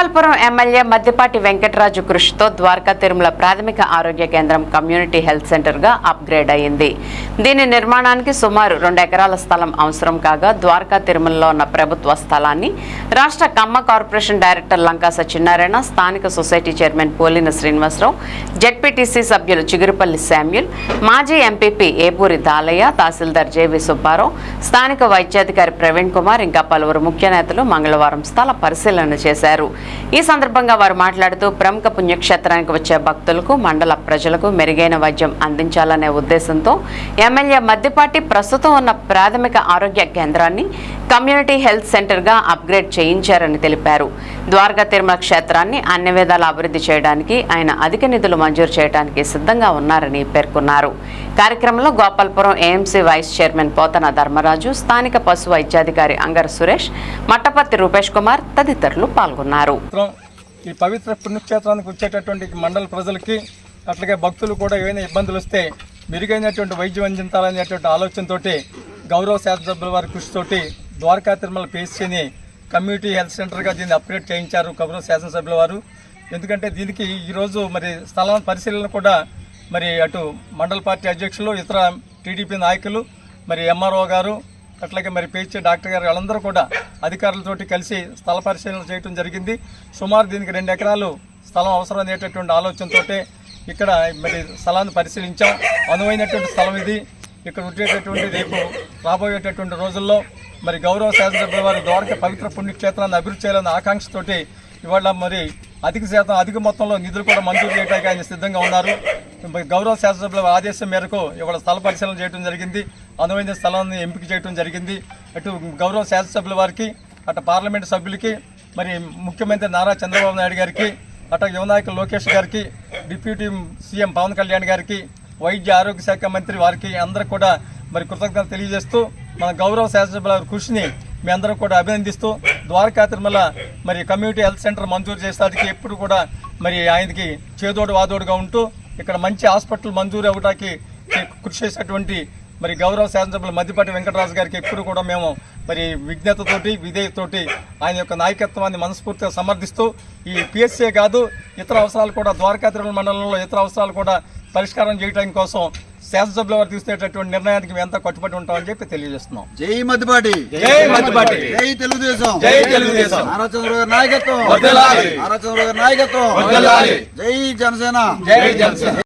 Gopalpuram MLA Maddipati Venkataraju కృషితో ద్వారకా తిరుమల ప్రాథమిక ఆరోగ్య కేంద్రం కమ్యూనిటీ హెల్త్ సెంటర్గా అప్గ్రేడ్ అయింది దీని నిర్మాణానికి సుమారు రెండు ఎకరాల స్థలం అవసరం కాగా ద్వారకా తిరుమలలో ఉన్న ప్రభుత్వ స్థలాన్ని రాష్ట్ర కమ్మ కార్పొరేషన్ డైరెక్టర్ లంకా సత్యనారాయణ స్థానిక society chairman Polina Srinivasarao ZPTC సభ్యులు చిగురుపల్లి శామ్యుల్ మాజీ ఎంపీపీ ఏపూరి దాలయ్య తహసీల్దార్ జేవి సుబ్బారావు స్థానిక వైద్యాధికారి ప్రవీణ్ కుమార్ ఇంకా పలువురు ముఖ్య నేతలు మంగళవారం స్థల పరిశీలన చేశారు. ఈ సందర్భంగా వారు మాట్లాడుతూ ప్రముఖ పుణ్యక్షేత్రానికి వచ్చే భక్తులకు మండల ప్రజలకు మెరుగైన వైద్యం అందించాలనే ఉద్దేశంతో ఎమ్మెల్యే మద్దిపాటి ప్రస్తుతం ఉన్న ప్రాథమిక ఆరోగ్య కేంద్రాన్ని కమ్యూనిటీ హెల్త్ సెంటర్గా అప్గ్రేడ్ చేయించారని తెలిపారు. ద్వారకా తిరుమల క్షేత్రాన్ని అన్ని విధాల అభివృద్ధి చేయడానికి ఆయన అధిక నిధులు మంజూరు చేయడానికి సిద్ధంగా ఉన్నారని పేర్కొన్నారు. కార్యక్రమంలో Gopalpuram AMC vice chairman Pothana Dharmaraju స్థానిక పశు వైద్యాధికారి అంగర సురేష్ మట్టపర్తి రూపేష్ కుమార్ తదితరులు పాల్గొన్నారు. ఈ పవిత్ర పుణ్యక్షేత్రానికి వచ్చేటటువంటి మండల ప్రజలకి అట్లాగే భక్తులు కూడా ఏమైనా ఇబ్బందులు వస్తే మెరుగైనటువంటి వైద్యం అందించాలనేటువంటి ఆలోచనతోటి గౌరవ శాసనసభ్యుల వారి కృషితోటి ద్వారకా తిరుమల పేస్టీని కమ్యూనిటీ హెల్త్ సెంటర్గా దీన్ని అప్గ్రేడ్ చేయించారు కబురు శాసనసభ్యుల వారు. ఎందుకంటే దీనికి ఈరోజు మరి స్థలం పరిశీలన కూడా మరి అటు మండల పార్టీ అధ్యక్షులు ఇతర టీడీపీ నాయకులు మరి ఎంఆర్ఓ గారు అట్లాగే మరి పేచి డాక్టర్ గారు వాళ్ళందరూ కూడా అధికారులతోటి కలిసి స్థల పరిశీలన చేయడం జరిగింది. సుమారు దీనికి రెండు ఎకరాలు స్థలం అవసరం అనేటటువంటి ఆలోచనతోటే ఇక్కడ మరి స్థలాన్ని పరిశీలించాం. అనువైనటువంటి స్థలం ఇది. ఇక్కడ ఉండేటటువంటి రేపు రాబోయేటటువంటి రోజుల్లో మరి గౌరవ శాసనసభ్యుల వారి ద్వారక పవిత్ర పుణ్యక్షేత్రాన్ని అభివృద్ధి చేయాలన్న ఆకాంక్షతోటి ఇవాళ మరి అధిక శాతం అధిక మొత్తంలో నిధులు కూడా మంజూరు చేయడానికి ఆయన సిద్ధంగా ఉన్నారు. గౌరవ శాసనసభ్యుల ఆదేశం మేరకు ఇవాళ స్థల పరిశీలన చేయడం జరిగింది. అనువైన స్థలాన్ని ఎంపిక చేయడం జరిగింది. అటు గౌరవ శాసనసభ్యుల వారికి అటు పార్లమెంటు సభ్యులకి మరి ముఖ్యమంత్రి నారా చంద్రబాబు నాయుడు గారికి అటు యువనాయకులు లోకేష్ గారికి డిప్యూటీ సీఎం పవన్ కళ్యాణ్ గారికి వైద్య ఆరోగ్య శాఖ మంత్రి వారికి అందరూ కూడా మరి కృతజ్ఞతలు తెలియజేస్తూ మన గౌరవ శాసనసభ్యుల కృషిని మీ అందరం కూడా అభినందిస్తూ ద్వారకా తిరుమల మరి కమ్యూనిటీ హెల్త్ సెంటర్ మంజూరు చేసేదానికి ఎప్పుడు కూడా మరి ఆయనకి చేదోడు వాదోడుగా ఉంటూ ఇక్కడ మంచి హాస్పిటల్ మంజూరు అవ్వడానికి కృషి చేసేటువంటి మరి గౌరవ శాసనసభ్యులు మధ్యపాటి వెంకటరాజు గారికి ఎప్పుడు కూడా మేము మరి విజ్ఞతతోటి విధేయతతోటి ఆయన యొక్క నాయకత్వాన్ని మనస్ఫూర్తిగా సమర్థిస్తూ ఈ పిఎస్సీ కాదు ఇతర అవసరాలు కూడా ద్వారకా తిరుమల మండలంలో ఇతర అవసరాలు కూడా పరిష్కారం చేయడం కోసం శాసనసభ్యుల వారు తీసుకునేటటువంటి నిర్ణయానికి మేము ఎంత కట్టుబడి ఉంటామని చెప్పి తెలియజేస్తున్నాం జై మద్దిపాటి జై మద్దిపాటి. జై తెలుగుదేశం జై తెలుగుదేశం. నారా చంద్రబాబు గారి నాయకత్వం వర్ధిల్లాలి. నారా చంద్రబాబు గారి నాయకత్వం. జై జనసేన జై జనసేన